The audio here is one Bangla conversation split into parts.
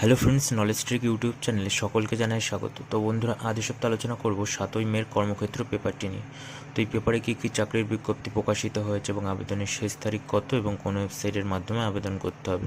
Hello friends knowledge trick YouTube চ্যানেলে সকলকে জানাই স্বাগত। তো বন্ধুরা এ সপ্তাহে আলোচনা করব সাতই মের কর্মক্ষেত্র পেপারটি নিয়ে। তো এই পেপারে কী কী চাকরির বিজ্ঞপ্তি প্রকাশিত হয়েছে এবং আবেদনের শেষ তারিখ কত এবং কোন ওয়েবসাইটের মাধ্যমে আবেদন করতে হবে?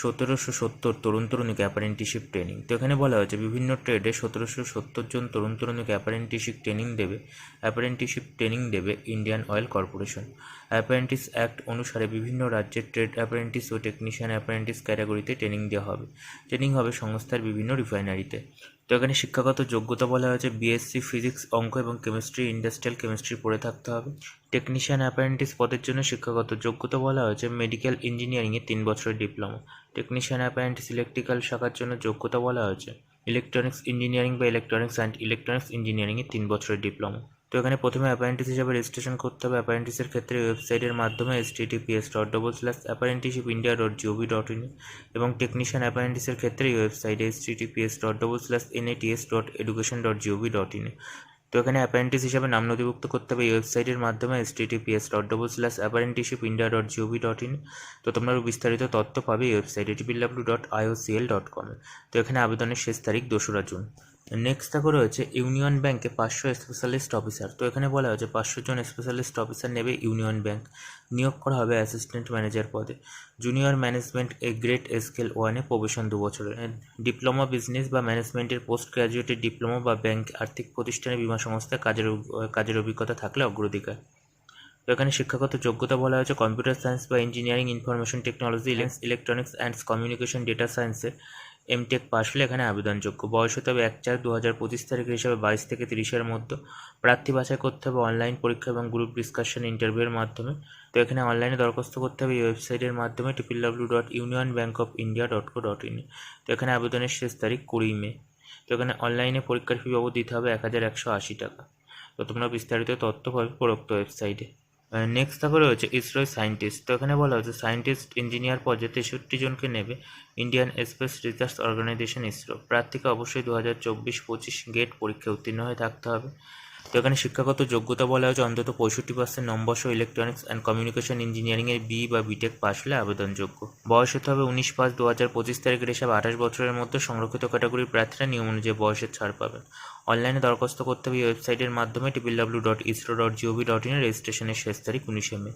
সতেরোশো সত্তর তরুণ তরুণীকে অ্যাপারেন্টিশিপ ট্রেনিং। তো এখানে বলা হয়েছে, বিভিন্ন ট্রেডে সতেরোশো সত্তর জন তরুণ তরুণীকে অ্যাপারেন্টিশিপ ট্রেনিং দেবে। অ্যাপারেন্টিশিপ ট্রেনিং দেবে Indian Oil Corporation. Apprentice act অনুসারে বিভিন্ন রাজ্যের ট্রেড অ্যাপারেন্টিস ও টেকনিশিয়ান অ্যাপারেন্টিস ক্যাটাগরিতে ট্রেনিং দেওয়া হবে। ট্রেনিং হবে সংস্থার বিভিন্ন রিফাইনারিতে। তো এখানে শিক্ষাগত যোগ্যতা বলা হয়েছে বিএসসি ফিজিক্স অঙ্ক এবং কেমিস্ট্রি ইন্ডাস্ট্রিয়াল কেমিস্ট্রি পড়ে থাকতে হবে। টেকনিশিয়ান অ্যাপারেন্টিস পদের জন্য শিক্ষাগত যোগ্যতা বলা হয়েছে মেডিকেল ইঞ্জিনিয়ারিংয়ে তিন বছরের ডিপ্লোমা টেকনিশিয়ান অ্যাপারেন্টিস ইলেকট্রিক্যাল শাখার জন্য যোগ্যতা বলা হয়েছে ইলেকট্রনিক্স ইঞ্জিনিয়ারিং বা ইলেকট্রনিক্স অ্যান্ড ইলেকট্রনিক্স ইঞ্জিনিয়ারিংয়ে তিন বছরের ডিপ্লোমা তো এখানে প্রথমে অ্যাপারেন্টিস হিসাবে রেজিস্ট্রেশন করতে হবে। অ্যাপারেন্টিসের ক্ষেত্রে ওয়েবসাইটের মাধ্যমে S T TPS dot double slash apprenticeship India dot GOV dot in এবং টেকনিশিয়ান অ্যাপারেন্টিসের ক্ষেত্রে ওয়েবসাইটে S T TPS dot double slash NATS dot education dot GOV dot in তো এখানে অ্যাপারেন্টিস হিসাবে নাম নথিভুক্ত করতে হবে। এই ওয়েবসাইটের মাধ্যমে S T TPS dot double slash apprenticeship India dot GOV dot in তো তোমরা বিস্তারিত তথ্য পাবে। এই ওয়েবসাইটে triple W dot IOCL dot কমে তো এখানে আবেদনের শেষ তারিখ দোসরা জুন। নেক্সট দেখো রয়েছে ইউনিয়ন ব্যাংকে পাঁচশো স্পেশালিস্ট অফিসার তো এখানে বলা হয়েছে পাঁচশো জন স্পেশালিস্ট অফিসার নেবে ইউনিয়ন ব্যাংক নিয়োগ করা হবে অ্যাসিস্ট্যান্ট ম্যানেজার পদে। Junior management A grade scale ওয়ানে প্রবেশন দু বছরের। ডিপ্লোমা বিজনেস বা ম্যানেজমেন্টের পোস্ট গ্র্যাজুয়েটের ডিপ্লোমা বা ব্যাংক আর্থিক প্রতিষ্ঠানে বিমা সংস্থায় কাজের কাজের অভিজ্ঞতা থাকলে অগ্রাধিকার। তো এখানে শিক্ষাগত যোগ্যতা বলা হয়েছে কম্পিউটার সায়েন্স বা engineering information technology electronics and communication data সায়েন্সে এমটেক পাশ হলে এখানে আবেদনযোগ্য। বয়স হতে হবে এক চার দু হাজার পঁচিশ তারিখের হিসাবে বাইশ থেকে তিরিশের মধ্যে। প্রার্থী বাছাই করতে হবে অনলাইন পরীক্ষা এবং গ্রুপ ডিসকাশন ইন্টারভিউয়ের মাধ্যমে। তো এখানে অনলাইনে দরখাস্ত করতে হবে এই ওয়েবসাইটের মাধ্যমে triple W dot Union Bank of India dot co dot in তো এখানে আবেদনের শেষ তারিখ কুড়ি মে। তো এখানে অনলাইনে পরীক্ষার ফি বাবদ দিতে হবে এক হাজার একশো আশি টাকা। তো তোমরা বিস্তারিত তথ্য পাবে উপরোক্ত ওয়েবসাইটে। নেক্সট তারপরে রয়েছে ইসরোয় সায়েন্টিস্ট তো এখানে বলা হচ্ছে সায়েন্টিস্ট ইঞ্জিনিয়ার পর্যায়ে তেষট্টি জনকে নেবে Indian Space Research Organisation ISRO প্রার্থীকে অবশ্যই দু হাজার চব্বিশ পঁচিশ গেট পরীক্ষায় উত্তীর্ণ হয়ে থাকতে হবে। তো এখানে শিক্ষাগত যোগ্যতা বলা হয়েছে, অন্তত পঁয়ষট্টি পার্সেন্ট নম্বর সহ ইলেকট্রনিক্স অ্যান্ড কমিউনিকেশন ইঞ্জিনিয়ারিংয়ের বি বা বিটেক পাস হলে আবেদনযোগ্য। বয়স হতে হবে উনিশ পাঁচ দু হাজার পঁচিশ তারিখের হিসাবে আঠাশ বছরের মধ্যে সংরক্ষিত ক্যাটাগরির প্রার্থীরা নিয়ম অনুযায়ী বয়সের ছাড় পাবেন অনলাইনে দরখাস্ত করতে হবে ওয়েবসাইটের মাধ্যমে triple W dot ISRO dot GOV dot ইনের রেজিস্ট্রেশনের শেষ তারিখ উনিশে মে।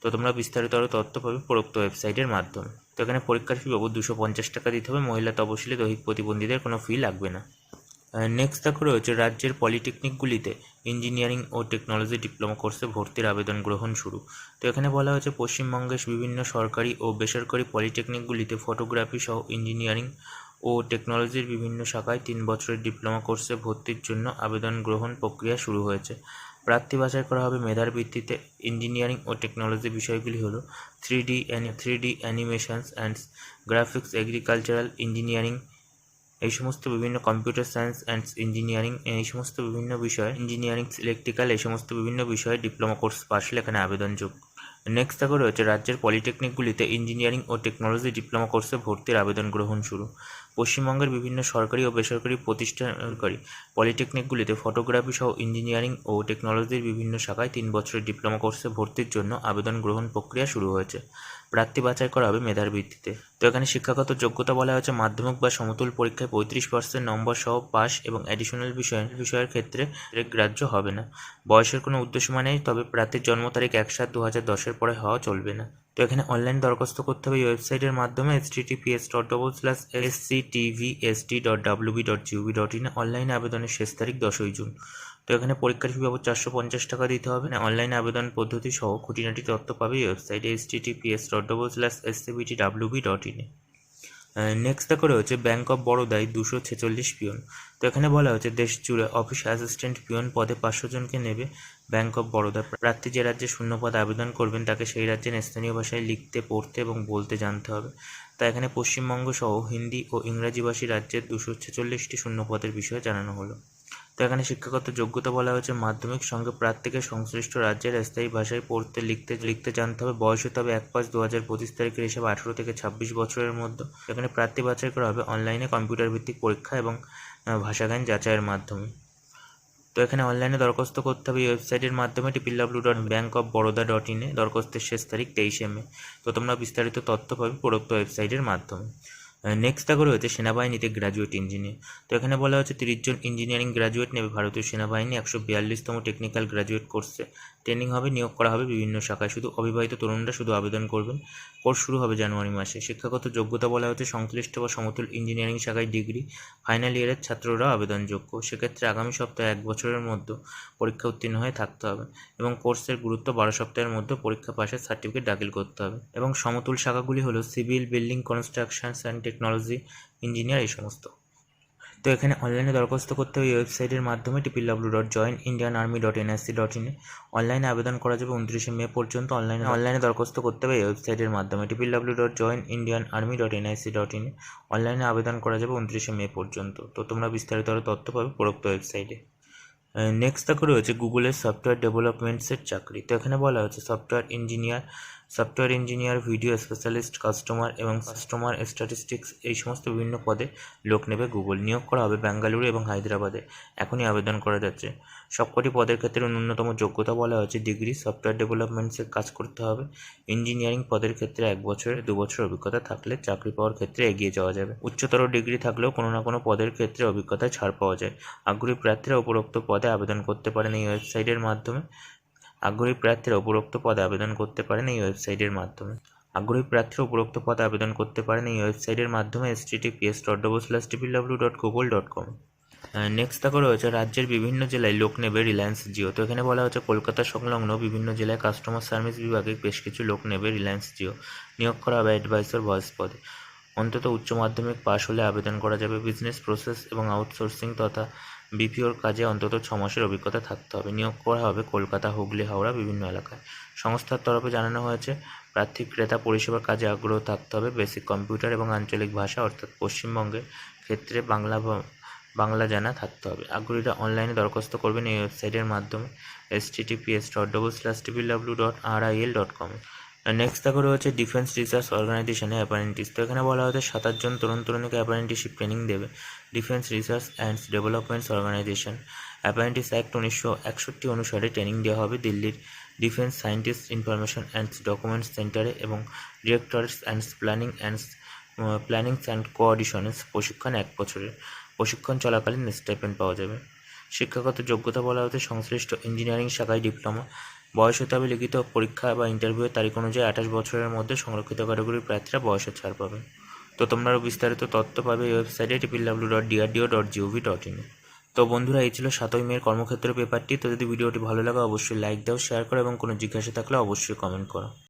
তো তোমরা বিস্তারিত আরও তথ্য পাবে প্রোক্ত ওয়েবসাইটের মাধ্যমে। তো এখানে পরীক্ষার ফি বাবদ দুশো পঞ্চাশ টাকা দিতে হবে, মহিলা তপশিলি দৈহিক প্রতিবন্ধীদের কোনো ফি লাগবে না। নেক্সট দেখো রয়েছে রাজ্যের পলিটেকনিকগুলিতে ইঞ্জিনিয়ারিং ও টেকনোলজি ডিপ্লোমা কোর্সে ভর্তির আবেদন গ্রহণ শুরু। তো এখানে বলা হয়েছে পশ্চিমবঙ্গের বিভিন্ন সরকারি ও বেসরকারি পলিটেকনিকগুলিতে ফটোগ্রাফি সহ ইঞ্জিনিয়ারিং ও টেকনোলজির বিভিন্ন শাখায় তিন বছরের ডিপ্লোমা কোর্সে ভর্তির জন্য আবেদন গ্রহণ প্রক্রিয়া শুরু হয়েছে। প্রার্থী বাছাই করা হবে মেধার ভিত্তিতে। ইঞ্জিনিয়ারিং ও টেকনোলজি বিষয়গুলি হলো three D three D animations and graphics agricultural engineering এই সমস্ত বিভিন্ন কম্পিউটার সায়েন্স অ্যান্ড ইঞ্জিনিয়ারিং এই সমস্ত বিভিন্ন বিষয় ইঞ্জিনিয়ারিং ইলেকট্রিক্যাল এই সমস্ত বিভিন্ন বিষয়ে ডিপ্লোমা কোর্স পাশলে এখানে আবেদনযোগ্য। নেক্সট দেখো রয়েছে রাজ্যের পলিটেকনিকগুলিতে ইঞ্জিনিয়ারিং ও টেকনোলজি ডিপ্লোমা কোর্সে ভর্তির আবেদন গ্রহণ শুরু। পশ্চিমবঙ্গের বিভিন্ন সরকারি ও বেসরকারি প্রতিষ্ঠানকারী পলিটেকনিকগুলিতে ফটোগ্রাফি সহ ইঞ্জিনিয়ারিং ও টেকনোলজির বিভিন্ন শাখায় তিন বছরের ডিপ্লোমা কোর্সে ভর্তির জন্য আবেদন গ্রহণ প্রক্রিয়া শুরু হয়েছে। প্রার্থী বাছাই করা হবে মেধার ভিত্তিতে। তো এখানে শিক্ষাগত যোগ্যতা বলা হয়েছে মাধ্যমিক বা সমতুল পরীক্ষায় পঁয়ত্রিশ পার্সেন্ট নম্বর সহ পাস এবং অ্যাডিশনাল বিষয় বিষয়ের ক্ষেত্রে গ্রাহ্য হবে না। বয়সের কোনো উদ্দেশ্য নেই তবে প্রার্থীর জন্ম তারিখ এক সাত দু হাজার দশের পরে হওয়া চলবে না। তো এখানে অনলাইন দরখাস্ত করতে হবে এই ওয়েবসাইটের মাধ্যমে S TTPS PS dot double slash S C TV S T dot WB dot GOV dot in অনলাইনে আবেদনের শেষ তারিখ দশই জুন। তো এখানে পরীক্ষার ফি বাবদ চারশো পঞ্চাশ টাকা দিতে হবে। অনলাইন আবেদন পদ্ধতি সহ খুঁটিনাটি তথ্য পাবে ওয়েবসাইটে S T PS dot double slash S CBT WB dot ইনে নেক্সট করে হচ্ছে ব্যাংক অফ বরোদায় দুশো ছেচল্লিশ পিয়ন তো এখানে বলা হচ্ছে দেশ জুড়ে অফিস অ্যাসিস্ট্যান্ট পিয়ন পদে পাঁচশো জনকে নেবে ব্যাংক অফ বরোদা প্রার্থী যে রাজ্যে শূন্য পদ আবেদন করবেন, তাকে সেই রাজ্যের স্থানীয় ভাষায় লিখতে, পড়তে এবং বলতে জানতে হবে। তা এখানে পশ্চিমবঙ্গ সহ হিন্দি ও ইংরাজিভাষী রাজ্যের দুশো ছেচল্লিশটি শূন্য পদের বিষয়ে জানানো হলো। তো এখানে শিক্ষাগত যোগ্যতা বলা হয়েছে, মাধ্যমিক সঙ্গে প্রার্থীকে সংশ্লিষ্ট রাজ্যের স্থায়ী ভাষায় পড়তে, লিখতে লিখতে জানতে হবে। বয়স হতে হবে এক পাঁচ দু হাজার পঁচিশ তারিখের হিসাবে আঠেরো থেকে ছাব্বিশ বছরের মধ্যে। এখানে প্রার্থী বাছাই করা হবে অনলাইনে কম্পিউটার ভিত্তিক পরীক্ষা এবং ভাষাজ্ঞান যাচাইয়ের মাধ্যমে। তো এখানে অনলাইনে দরখাস্ত করতে হবে। এই ওয়েবসাইটের মাধ্যমে triple W dot Bank of Baroda dot ইনে দরখাস্তের শেষ তারিখ তেইশে মে। তো তোমরা বিস্তারিত তথ্য পাবে উপরোক্ত ওয়েবসাইটের মাধ্যমে। নেক্সট দেখো রয়েছে সেনাবাহিনীতে গ্র্যাজুয়েট ইঞ্জিনিয়ার তো এখানে বলা হচ্ছে তিরিশ জন ইঞ্জিনিয়ারিং গ্র্যাজুয়েট নেবে। ভারতীয় সেনাবাহিনী একশো বিয়াল্লিশতম টেকনিক্যাল গ্র্যাজুয়েট কোর্সে ট্রেনিং হবে, নিয়োগ করা হবে বিভিন্ন শাখায়। শুধু অবিবাহিত তরুণরা শুধু আবেদন করবেন। কোর্স শুরু হবে জানুয়ারি মাসে। শিক্ষাগত যোগ্যতা বলা হচ্ছে সংশ্লিষ্ট বা সমতুল ইঞ্জিনিয়ারিং শাখায় ডিগ্রি ফাইনাল ইয়ারের ছাত্ররা আবেদনযোগ্য। সেক্ষেত্রে আগামী সপ্তাহে এক বছরের মধ্যে পরীক্ষা উত্তীর্ণ হয়ে থাকতে হবে এবং কোর্সের গুরুত্ব বারো সপ্তাহের মধ্যে পরীক্ষা পাশের সার্টিফিকেট দাখিল করতে হবে। এবং সমতুল শাখাগুলি হলো civil building construction and technology engineer এই সমস্ত। তো এখানে অনলাইনে দরখাস্ত করতে হবে ওয়েবসাইটের মাধ্যমে triple W dot join Indian Army dot NSC dot ইনে অনলাইনে আবেদন করা যাবে উনত্রিশে মে পর্যন্ত। অনলাইনে অনলাইনে দরখাস্ত করতে হবে ওয়েবসাইটের মাধ্যমে triple W dot join Indian Army dot NIC dot ইনে অনলাইনে আবেদন করা যাবে উনত্রিশে মে পর্যন্ত। তো তোমরা বিস্তারিত আরও তথ্য পাবে উপরোক্ত ওয়েবসাইটে নেক্সট দেখো রয়েছে গুগলের সফটওয়্যার ডেভেলপমেন্টসের চাকরি। তো এখানে বলা হচ্ছে software engineer software engineer, video specialist, customer এবং কাস্টমার স্ট্যাটিস্টিক্স এই সমস্ত বিভিন্ন পদে লোক নেবে। গুগল নিয়োগ করা হবে বেঙ্গালুরু এবং হায়দ্রাবাদে। এখনই আবেদন করা যাচ্ছে। সবকটি পদের ক্ষেত্রে ন্যূনতম যোগ্যতা বলা হয়েছে। ডিগ্রি, সফটওয়্যার ডেভেলপমেন্টসে কাজ করতে হবে। ইঞ্জিনিয়ারিং পদের ক্ষেত্রে এক বছরের দু বছর অভিজ্ঞতা থাকলে চাকরি পাওয়ার ক্ষেত্রে এগিয়ে যাওয়া যাবে। উচ্চতর ডিগ্রি থাকলেও কোনো না কোনো পদের ক্ষেত্রে অভিজ্ঞতায় ছাড় পাওয়া যায়। আগ্রহী প্রার্থীরা উপরোক্ত পদে আবেদন করতে পারেন এই ওয়েবসাইটের মাধ্যমে। আগ্রহী প্রার্থীরা উপরোক্ত পদে আবেদন করতে পারেন এই ওয়েবসাইটের মাধ্যমে। আগ্রহী প্রার্থীরা উপরোক্ত পদে আবেদন করতে পারেন এই ওয়েবসাইটের মাধ্যমে S T PS dot double slash triple W dot Google dot com next দেখো রয়েছে রাজ্যের বিভিন্ন জেলায় লোক নেবে রিলায়েন্স জিও। তো এখানে বলা হচ্ছে কলকাতা সংলগ্ন বিভিন্ন জেলায় কাস্টমার সার্ভিস বিভাগে বেশ কিছু লোক নেবে রিলায়েন্স জিও। নিয়োগ করা হবে অ্যাডভাইসর ভয়েস পদে। অন্তত উচ্চ মাধ্যমিক পাশ হলে আবেদন করা যাবে। বিজনেস প্রসেস এবং আউটসোর্সিং তথা বিপিওর কাজে অন্তত ছ মাসের অভিজ্ঞতা থাকতে হবে। নিয়োগ করা হবে কলকাতা, হুগলি, হাওড়া, বিভিন্ন এলাকায়। সংস্থার তরফে জানানো হয়েছে, প্রার্থী, ক্রেতা, পরিষেবার কাজে আগ্রহ থাকতে হবে। বেসিক কম্পিউটার এবং আঞ্চলিক ভাষা, অর্থাৎ পশ্চিমবঙ্গের ক্ষেত্রে বাংলা বাংলা জানা থাকতে হবে। আগ্রহীরা অনলাইনে দরখাস্ত করবেন এই ওয়েবসাইটের মাধ্যমে S T T P S dot double slash W dot R I L dot com next দেখো রয়েছে ডিফেন্স রিসার্চ অর্গানাইজেশনে অ্যাপারেন্টিস তো এখানে বলা হয়েছে সাতাশ জন তরুণ তরুণীকে অ্যাপারেন্টিসশিপ ট্রেনিং দেবে। Defence research and developments organisation apprentice act উনিশশো একষট্টি অনুসারে ট্রেনিং দেওয়া হবে দিল্লির defence scientist information and documents সেন্টারে এবং directors and planning and plannings and coordinations প্রশিক্ষণ এক বছরের। প্রশিক্ষণ চলাকালীন স্টাইপেন্ড পাওয়া যাবে। শিক্ষাগত যোগ্যতা বলা হতে সংশ্লিষ্ট ইঞ্জিনিয়ারিং শাখায় ডিপ্লোমা বয়স হতে হবে লিখিত পরীক্ষা বা ইন্টারভিউয়ের তারিখ অনুযায়ী আঠাশ বছরের মধ্যে সংরক্ষিত ক্যাটাগরির প্রার্থীরা বয়সের ছাড় পাবে। তো তোমরা আরও বিস্তারিত তথ্য পাবে এই ওয়েবসাইটে triple W dot DRDO dot GOV dot in তো বন্ধুরা, এই ছিল সাতই মেয়ের কর্মক্ষেত্র পেপারটি তো যদি ভিডিওটি ভালো লাগে, অবশ্যই লাইক দাও শেয়ার করো এবং কোনো জিজ্ঞাসা থাকলে অবশ্যই কমেন্ট করো।